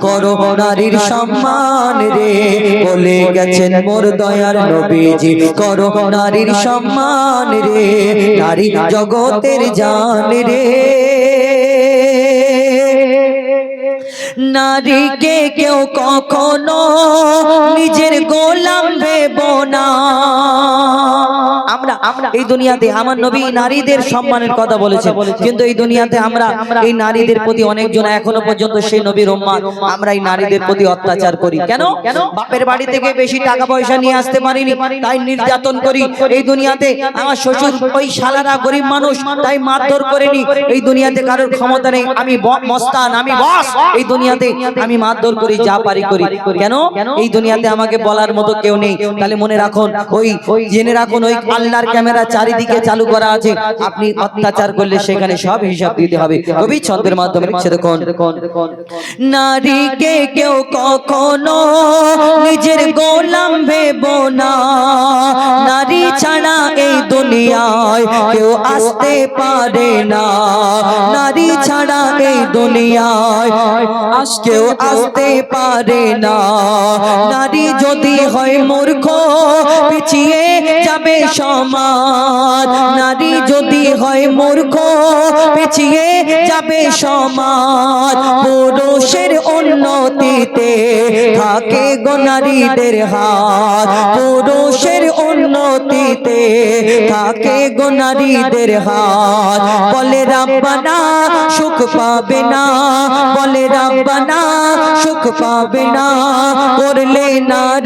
করো নারীর সম্মান রে। বলে গেছেন মোর দয়ার নবীজি। করো নারীর সম্মান রে। নারী জগতের জান রে। নারীকে কেউ কখনো নিজের গোলাম ভেব না। আমরা এই দুনিয়াতে আমার নবী নারীদের সম্মানের কথা বলেছে কিন্তু এই দুনিয়াতে আমরা এই নারীদের প্রতি অনেকজন এখনও পর্যন্ত সেই নবীর উম্মাদ আমরা এই নারীদের প্রতি অত্যাচার করি। কেন? বাপের বাড়ি থেকে বেশি টাকা পয়সা নিয়ে আসতে পারিনি তাই নির্যাতন করি। এই দুনিয়াতে আমার শ্বশুর ওই শালারা গরিব মানুষ তাই মারধর করেনি। এই দুনিয়াতে কারোর ক্ষমতা নেই। আমি মস্তান আমি বস এই দুনিয়াতে আমি মারধর করি যা পারি করি কেন এই দুনিয়াতে আমাকে বলার মতো কেউ নেই তাহলে মনে রাখুন ওই জেনে রাখুন ওই আল্লাহর ক্যামেরা চারিদিকে চালু করা আছে। আপনি অত্যাচার করলে সেখানে সব হিসাব দিতে হবে। কবি ছন্দের মাধ্যমে দেখুন। নারীকে কেউ কখনো নিজের গোলাম ভেব না। দুনিয়ায় কেউ আসতে পারে না। নারী ছাড়া এই দুনিয়ায় আস কেউ আসতে পারে না। নারী যদি হয় মূর্খ, পিছিয়ে যাবে সমাজ। নারী যদি হয় মূর্খ, পিছিয়ে যাবে সমাজ। পুরুষের উন্নতিতে থাকে গো নারীদের হাত। পুরুষের উন্নতিতে থাকে গো নারীদের হাত। বলে রাব্বানা, সুখ পাবে না বলে রাব্বানা, সুখ পাবে না করলে নারীর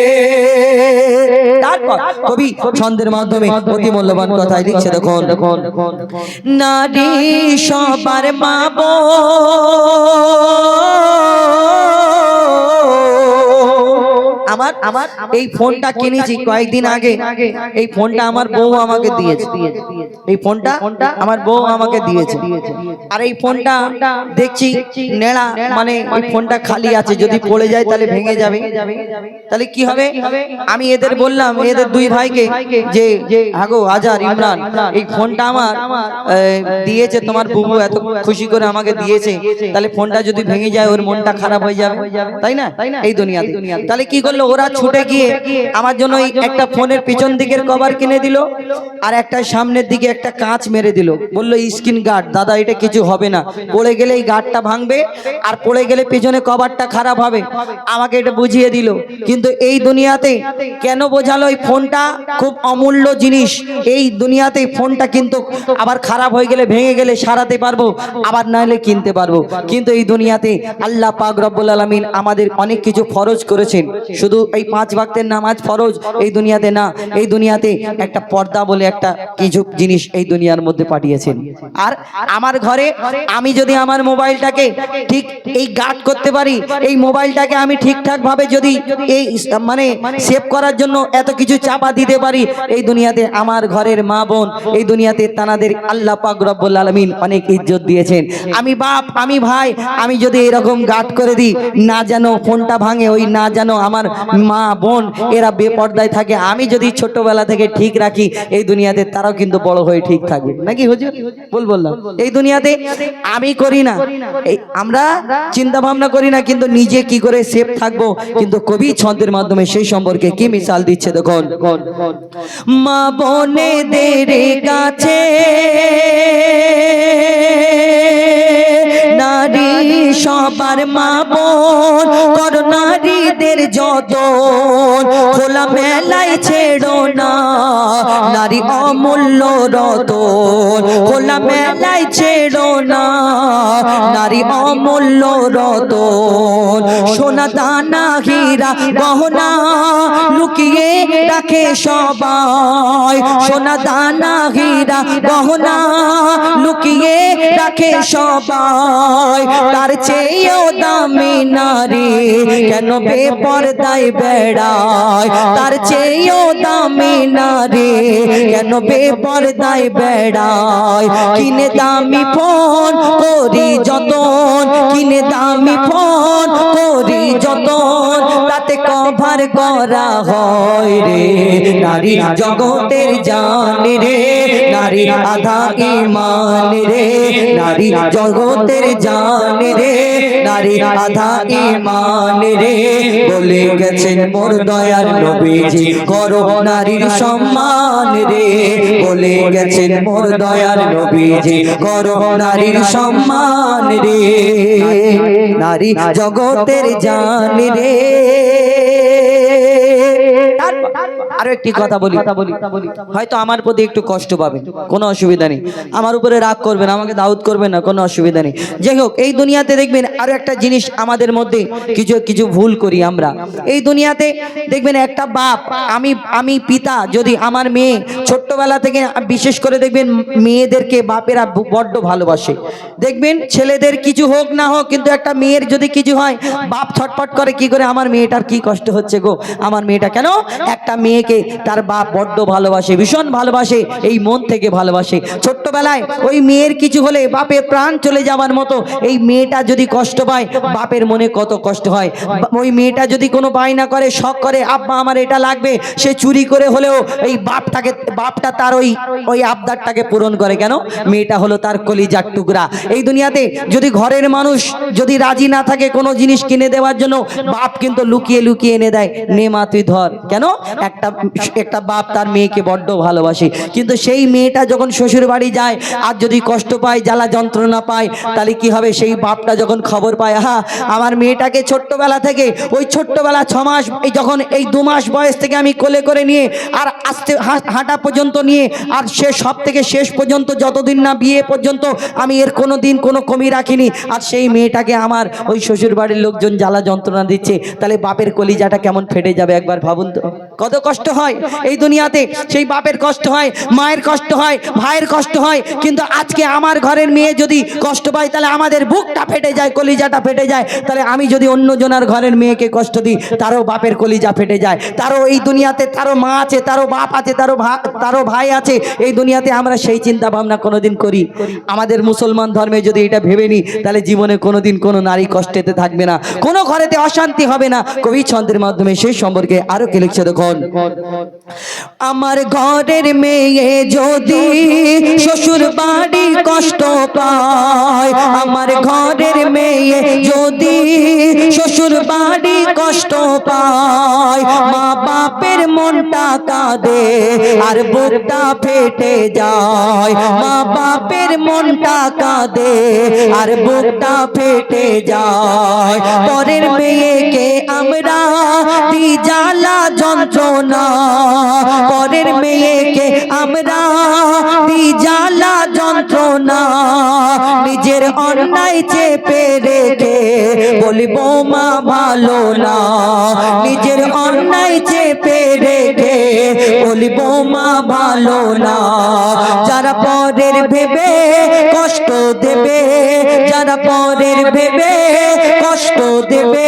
তারপর কবি ছন্দের মাধ্যমে অতি মূল্যবান কথাই লিখছে দেখুন। নারী সবার মা আমার আমার এই ফোনটা কিনেছি কয়েকদিন আগে। এই ফোনটা আমার বউ আমাকে দিয়েছে। এই ফোনটা আমার বউ আমাকে দিয়েছে। আর এই ফোনটা দেখছি নেড়া মানে এই ফোনটা খালি আছে। যদি পড়ে যায় তাহলে ভেঙে যাবে। তাহলে কি হবে? আমি এদের বললাম এদের দুই ভাইকে যে হাগো আজার ইমরান এই ফোনটা আমার দিয়েছে তোমার বুবু এত খুশি করে আমাকে দিয়েছে। তাহলে ফোনটা যদি ভেঙে যায় ওর মনটা খারাপ হয়ে যাবে। তাই না? এই দুনিয়াতে তাহলে কি করল ওরা ছুটে গিয়ে আমার জন্য একটা ফোনের পিছন দিকের কভার কিনে দিল আর একটা সামনের দিকে একটা কাঁচ মেরে দিল। বলল স্ক্রিন গার্ড দাদা এটা কিছু হবে না। পড়ে গেলে এই গার্ডটা ভাঙবে আর পড়ে গেলে পিছনে কভারটা খারাপ হবে। আমাকে এটা বুঝিয়ে দিল। কিন্তু এই দুনিয়াতে কেন বোঝালো এই ফোনটা? খুব অমূল্য জিনিস। এই দুনিয়াতে ফোনটা কিন্তু আবার খারাপ হয়ে গেলে ভেঙে গেলে সারাতে পারব আবার নাহলে কিনতে পারব। কিন্তু এই দুনিয়াতে আল্লাহ পাক রব্বুল আলামিন আমাদের অনেক কিছু ফরজ করেছেন। শুধু এই পাঁচ ওয়াক্তের নামাজ ফরজ, এই দুনিয়াতে না, এই দুনিয়াতে একটা পর্দা বলে একটা কিছু জিনিস এই দুনিয়ার মধ্যে পাঠিয়েছেন। আর আমার ঘরে আমি যদি আমার মোবাইলটাকে ঠিক এই গার্ড করতে পারি, এই মোবাইলটাকে আমি ঠিকঠাক ভাবে যদি এই মানে সেভ করার জন্য এত কিছু চাপা দিতে পারি, এই দুনিয়াতে আমার ঘরের মা বোন, এই দুনিয়াতে তানাদের আল্লাহ পাক রব্বুল আলামিন অনেক ইজ্জত দিয়েছেন। আমি বাপ, আমি ভাই, আমি যদি এরকম গার্ড করে দিই, না যেন ফোনটা ভাঙে, ওই না যেন আমার মা বোন এরা বেপর্দায় থাকে আমি যদি ছোটবেলা থেকে ঠিক রাখি এই দুনিয়াতে তারাও কিন্তু বড় হয়ে ঠিক থাকবে। নাকি হুজুর? বল বললাম এই দুনিয়াতে আমি করি না। এই আমরা চিন্তা ভাবনা করি না কিন্তু নিজে কি করে সেফ থাকব? কিন্তু কবি ছন্দের মাধ্যমে সেই সম্পর্কে কি মিসাল দিচ্ছে দেখুন। মা বোনেদের কাছে নারী সবার মা বোন কর নারীদের যত খোলা মেলায় ছেড়ো না। নারী অমূল্য রতন খোলা মেলায় ছেড়ো না, নারী অমূল্য রতন সোনা দানা, হীরা, গহনা লুকিয়ে রাখে সবাই। সোনা দানা, হীরা, গহনা লুকিয়ে রাখে সবাই। তার চেয়েও দামি নারী কেন বেপরদায় বেড়ায়? তার চেয়েও দামি নারী কেন বেপরদায় বেড়ায়? কিনে দামি ফোন করি যতন। কিনে দামি ফোন করি যতন। তাতে কভার করা হয় রে। নারী জগতের জান রে। নারী আধা ইমান রে। নারী জগতের জান রে। নারী আধা ইমান রে। বলে গেছেন মোর দয়ার নবীজি করো নারীর সম্মান রে। বলে গেছেন মোর দয়ার নবীজি করো নারীর সম্মান রে। নারী জগতের জান রে। আরও একটি কথা বলি। হয়তো আমার প্রতি একটু কষ্ট পাবেন কোনো অসুবিধা নেই। আমার উপরে রাগ করবেন আমাকে দাউদ করবেন না কোনো অসুবিধা নেই। যাই হোক এই দুনিয়াতে দেখবেন আরও একটা জিনিস আমাদের মধ্যে কিছু কিছু ভুল করি আমরা। এই দুনিয়াতে দেখবেন একটা বাপ, আমি আমি পিতা, যদি আমার মেয়ে ছোট্টবেলা থেকে বিশেষ করে দেখবেন মেয়েদেরকে বাপেরা বড্ড ভালোবাসে। দেখবেন ছেলেদের কিছু হোক না হোক, কিন্তু একটা মেয়ের যদি কিছু হয়, বাপ ছটপট করে, কি করে আমার মেয়েটার কি কষ্ট হচ্ছে গো? আমার মেয়েটা কেন? একটা মেয়েকে তার বাপ বড্ড ভালোবাসে, ভীষণ ভালোবাসে, এই মন থেকে ভালোবাসে। ছোট্টবেলায় ওই মেয়ের কিছু হলে বাপের প্রাণ চলে যাওয়ার মতো এই মেয়েটা যদি কষ্ট পায় বাপের মনে কত কষ্ট হয়। ওই মেয়েটা যদি কোনো বায়না করে, শখ করে, আব্বা, আমার এটা লাগবে। সে চুরি করে হলেও এই বাপটাকে, বাপটা তার ওই ওই আবদারটাকে পূরণ করে কেন? মেয়েটা হলো তার কলিজার টুকরা। এই দুনিয়াতে যদি ঘরের মানুষ যদি রাজি না থাকে কোনো জিনিস কিনে দেওয়ার জন্য, বাপ কিন্তু লুকিয়ে লুকিয়ে এনে দেয়, নে মা, তুই ধর। কেন? একটা একটা বাপ তার মেয়েকে বড্ড ভালোবাসে। কিন্তু সেই মেয়েটা যখন শ্বশুর বাড়ি যায় আর যদি কষ্ট পায়, জ্বালা যন্ত্রণা পায়, তাহলে কি হবে? সেই বাপটা যখন খবর পায়। হা আমার মেয়েটাকে ছোট্টবেলা থেকে, ওই ছোট্টবেলা ছ মাস যখন এই দু মাস বয়স থেকে আমি কোলে করে নিয়ে আর আস্তে হাঁটা পর্যন্ত নিয়ে, আর সে সব থেকে শেষ পর্যন্ত, যতদিন না বিয়ে পর্যন্ত, আমি এর কোনো দিন কোনো কমি রাখিনি। আর সেই মেয়েটাকে আমার ওই শ্বশুর বাড়ির লোকজন জ্বালা যন্ত্রণা দিচ্ছে। তাহলে বাপের কলিজাটা কেমন ফেটে যাবে একবার ভাবুন তো। কত কষ্ট হয়? এই দুনিয়াতে সেই বাপের কষ্ট হয়, মায়ের কষ্ট হয়, ভাইয়ের কষ্ট হয়, কিন্তু আজকে আমার ঘরের মেয়ে যদি কষ্ট পায়, তাহলে আমাদের বুকটা ফেটে যায়, কলিজাটা ফেটে যায়। তাহলে আমি যদি অন্য জনার ঘরের মেয়েকে কষ্ট দিই, তারও বাপের কলিজা ফেটে যায়। তারও এই দুনিয়াতে তারও মা আছে, তারও বাপ আছে, তারও তারও ভাই আছে, এই দুনিয়াতে আমরা সেই চিন্তা ভাবনা কোনোদিন করি। আমাদের মুসলমান ধর্মে যদি এটা ভেবে নিই, তাহলে জীবনে কোনোদিন কোনো নারী কষ্টেতে থাকবে না। কোনো ঘরেতে অশান্তি হবে না। কবি ছন্দের মাধ্যমে সেই সম্পর্কে আরও কে লিখছে দেখুন con con con আমার ঘরের মেয়ে যদি শ্বশুর বাড়ি কষ্ট পায়, আমার ঘরের মেয়ে যদি শ্বশুর বাড়ি কষ্ট পায়, মা বাপের মনটা কাঁদে আর বুকটা ফেটে যায়। মা বাপের মনটা কাঁদে আর বুকটা ফেটে যায়। পরের মেয়েকে আমরা জ্বালা যন্ত্রণা পরের মেয়েকে আমরা জ্বালা যন্ত্রণা নিজের অন্যায় চেপে রেখে বলিব মা ভালো না। নিজের অন্যায় চেপে রেখে বলিব মা ভালো না। যারা পরের ভেবে কষ্ট দেবে যারা পরের ভেবে কষ্ট দেবে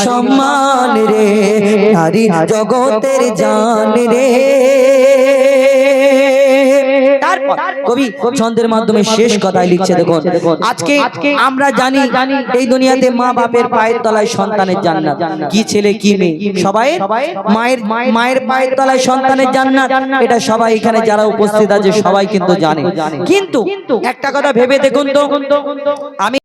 সম্মান রে, নারী জগতের জান রে। কবি ছন্দের মাধ্যমে শেষ কথায় লিখছে, দেখুন, আজকে আমরা জানি এই দুনিয়াতে মা বাপের পায়ের তলায় সন্তানের জান্নাত। কি ছেলে, কি মেয়ে? সবাই মায়ের মায়ের পায়ের তলায় সন্তানের জান্নাত। এটা সবাই এখানে যারা উপস্থিত আছে, সবাই কিন্তু জানে। কিন্তু একটা কথা ভেবে দেখুন তো, আমি